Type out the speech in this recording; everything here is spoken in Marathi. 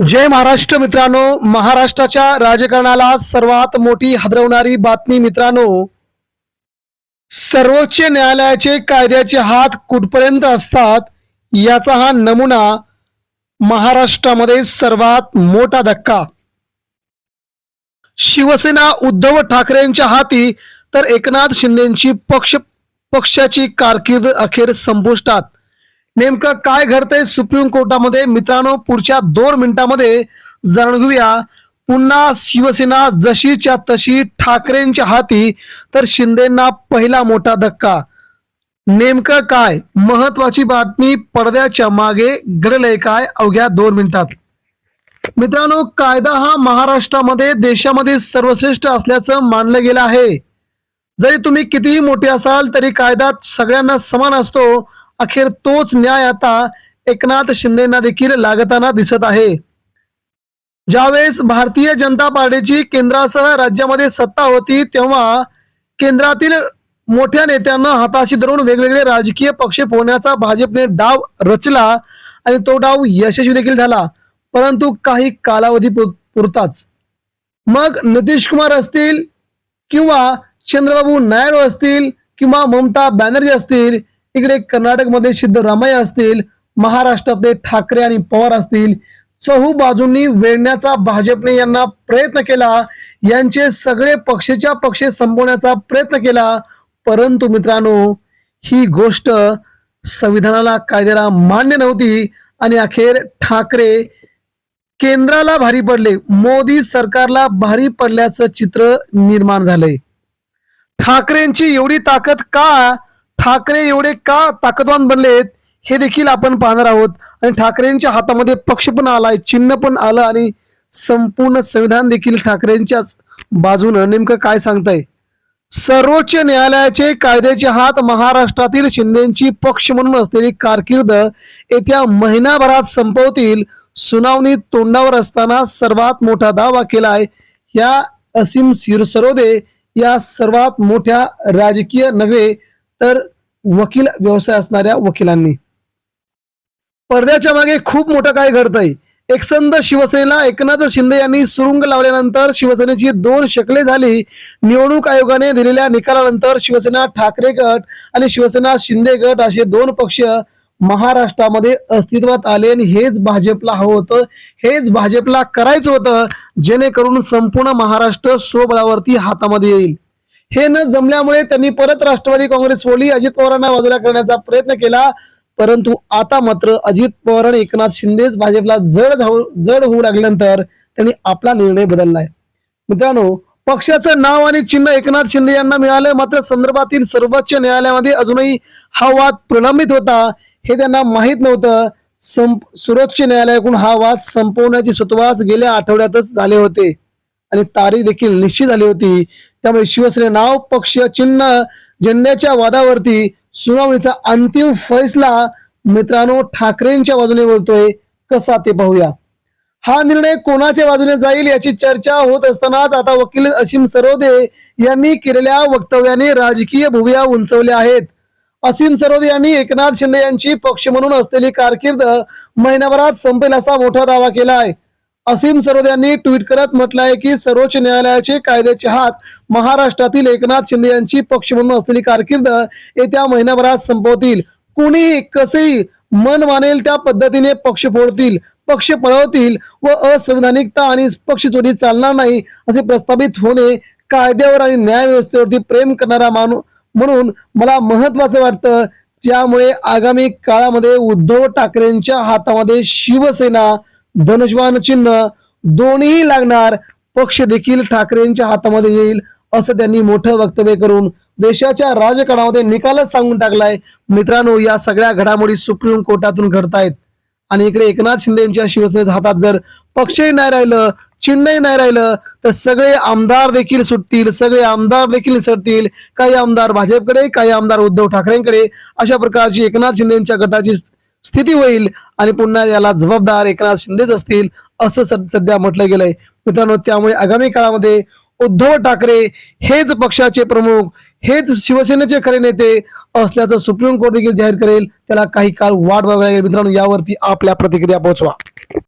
जय महाराष्ट्र मित्रांनो. महाराष्ट्राच्या राजकारणाला सर्वात मोठी हादरवणारी बातमी मित्रांनो सर्वोच्च न्यायालयाचे कायद्याचे हात कुठपर्यंत असतात याचा हा नमुना महाराष्ट्रामध्ये सर्वात मोठा धक्का. शिवसेना उद्धव ठाकरेंच्या हाती तर एकनाथ शिंदेची पक्ष पक्षाची कारकीर्द अखेर संपुष्टात. नेमकं काय घडतंय सुप्रीम कोर्टामध्ये? मित्रांनो पुढच्या दोन मिनिटांमध्ये जाणून घेऊया. पुन्हा शिवसेना जशीच्या तशी ठाकरेंच्या हाती तर शिंदेना पहिला मोठा धक्का. नेमकं काय? महत्वाची बातमी पडद्याच्या मागे घडलंय काय? अवघ्या दोन मिनिटात. मित्रांनो कायदा हा महाराष्ट्रामध्ये देशामध्ये सर्वश्रेष्ठ असल्याचं मानलं गेलं आहे. जरी तुम्ही कितीही मोठे असाल तरी कायदा सगळ्यांना समान असतो. अखेर तोच न्याय आता एकनाथ शिंदेना देखील लागताना दिसत आहे. ज्यावेळेस भारतीय जनता पार्टीची केंद्रासह राज्यामध्ये सत्ता होती तेव्हा केंद्रातील मोठ्या नेत्यांना हाताशी धरून वेगवेगळे राजकीय पक्ष फोडण्याचा भाजपने डाव रचला आणि तो डाव यशस्वी देखील झाला परंतु काही कालावधी पुरताच. मग नितीश कुमार असतील किंवा चंद्रबाबू नायडू असतील किंवा ममता बॅनर्जी असतील इकडे कर्नाटकमध्ये सिद्धरामय्या असतील महाराष्ट्रातले ठाकरे आणि पवार असतील चहू बाजूंनी वेढण्याचा भाजपने यांना प्रयत्न केला यांचे सगळे पक्षेच्या पक्षे संपवण्याचा प्रयत्न केला. परंतु मित्रांनो ही गोष्ट संविधानाला कायद्याला मान्य नव्हती आणि अखेर ठाकरे केंद्राला भारी पडले. मोदी सरकारला भारी पडल्याचं चित्र निर्माण झालंय. ठाकरेंची एवढी ताकद का ठाकरे एवढे का ताकदवान बनलेत हे देखील आपण पाहणार आहोत. आणि ठाकरेंच्या हातामध्ये पक्ष पण आलाय चिन्ह पण आलं आणि संपूर्ण संविधान देखील ठाकरेंच्याच बाजूनं. नेमकं काय सांगताय? सर्वोच्च न्यायालयाचे कायद्याचे हात महाराष्ट्रातील शिंदेची पक्ष म्हणून असलेली कारकीर्द येत्या महिनाभरात संपवतील. सुनावणी तोंडावर असताना सर्वात मोठा दावा केलाय या असीम सिरसरोदे या सर्वात मोठ्या राजकीय नव्हे तर वकील व्यवसाय असणाऱ्या वकिलांनी. पडद्याच्या मागे खूप मोठं काय घडतंय? एकसंध शिवसेनेला एकनाथ शिंदे यांनी सुरुंग लावल्यानंतर शिवसेनेची दोन शकले झाली. निवडणूक आयोगाने दिलेल्या निकालानंतर शिवसेना ठाकरे गट आणि शिवसेना शिंदे गट असे दोन पक्ष महाराष्ट्रामध्ये अस्तित्वात आले आणि हेच भाजपला हवं होतं. हेच भाजपला करायचं होतं जेणेकरून संपूर्ण महाराष्ट्र स्वबळावरती हातामध्ये येईल. हे न जमल्यामुळे त्यांनी परत राष्ट्रवादी काँग्रेस सोडली अजित पवारांना बाजूला करण्याचा प्रयत्न केला. परंतु आता मात्र अजित पवार आणि एकनाथ शिंदेच भाजपला जड जड होऊ लागल्यानंतर त्यांनी आपला निर्णय बदललाय. मित्रांनो पक्षाचं नाव आणि चिन्ह एकनाथ शिंदे यांना मिळालं. मात्र संदर्भातील सर्वोच्च न्यायालयामध्ये अजूनही हा वाद प्रलंबित होता हे त्यांना माहीत नव्हतं. संप सर्वोच्च न्यायालयाकडून हा वाद संपवण्याची सुतवास गेल्या आठवड्यातच झाले होते. आणि तारीख देखील निश्चित झाली होती. त्यामुळे शिवसेने नाव पक्ष चिन्ह झेंड्याच्या वादावरती सुनावणीचा अंतिम फैसला मित्रांनो ठाकरेंच्या बाजूने बोलतोय. कसा ते पाहूया. हा निर्णय कोणाच्या बाजूने जाईल याची चर्चा होत असतानाच आता वकील असीम सरोदे यांनी केलेल्या वक्तव्याने राजकीय भुविया उंचवल्या आहेत. असीम सरोदे यांनी एकनाथ शिंदे यांची पक्ष म्हणून असलेली कारकीर्द महिनाभरात संपेल असा मोठा दावा केला आहे असीम सरोद यांनी ट्विट करत म्हटलं आहे की सर्वोच्च न्यायालयाचे कायद्याचे हात महाराष्ट्रातील एकनाथ शिंदे यांची पक्ष म्हणून असलेली कारकीर्द येत्या महिन्याभरात संपवतील. कुणीही कसेही मन मानेल त्या पद्धतीने पक्ष फोडतील पक्ष पळवतील व असंविधानिकता आणि पक्ष चोरी चालणार नाही असे प्रस्तावित होणे कायद्यावर आणि न्याय व्यवस्थेवरती प्रेम करणारा माणूस म्हणून मला महत्वाचं वाटतं. ज्यामुळे आगामी काळामध्ये उद्धव ठाकरेंच्या हातामध्ये शिवसेना धनुष्वान चिन्ह दोन्ही लागणार. पक्ष देखील ठाकरेंच्या हातामध्ये येईल असं त्यांनी मोठं वक्तव्य करून देशाच्या राजकारणामध्ये निकालच सांगून टाकलाय. मित्रांनो या सगळ्या घडामोडी सुप्रीम कोर्टातून घडतायत. आणि इकडे एकनाथ शिंदे यांच्या शिवसेनेच्या हातात जर पक्षही नाही राहिलं चिन्हही नाही राहिलं तर सगळे आमदार देखील सुटतील सगळे आमदार देखील सरतील काही आमदार भाजपकडे काही आमदार उद्धव ठाकरेंकडे. अशा प्रकारची एकनाथ शिंदे यांच्या गटाची स्थिती होईल आणि पुन्हा याला जबाबदार एकनाथ शिंदेच असतील असं सध्या म्हटलं गेलंय. मित्रांनो त्यामुळे आगामी काळामध्ये उद्धव ठाकरे हेच पक्षाचे प्रमुख हेच शिवसेनेचे खरे नेते असल्याचं सुप्रीम कोर्ट देखील जाहीर करेल. त्याला काही काळ वाट बघायला लागेल मित्रांनो यावरती आपल्या प्रतिक्रिया पोहोचवा.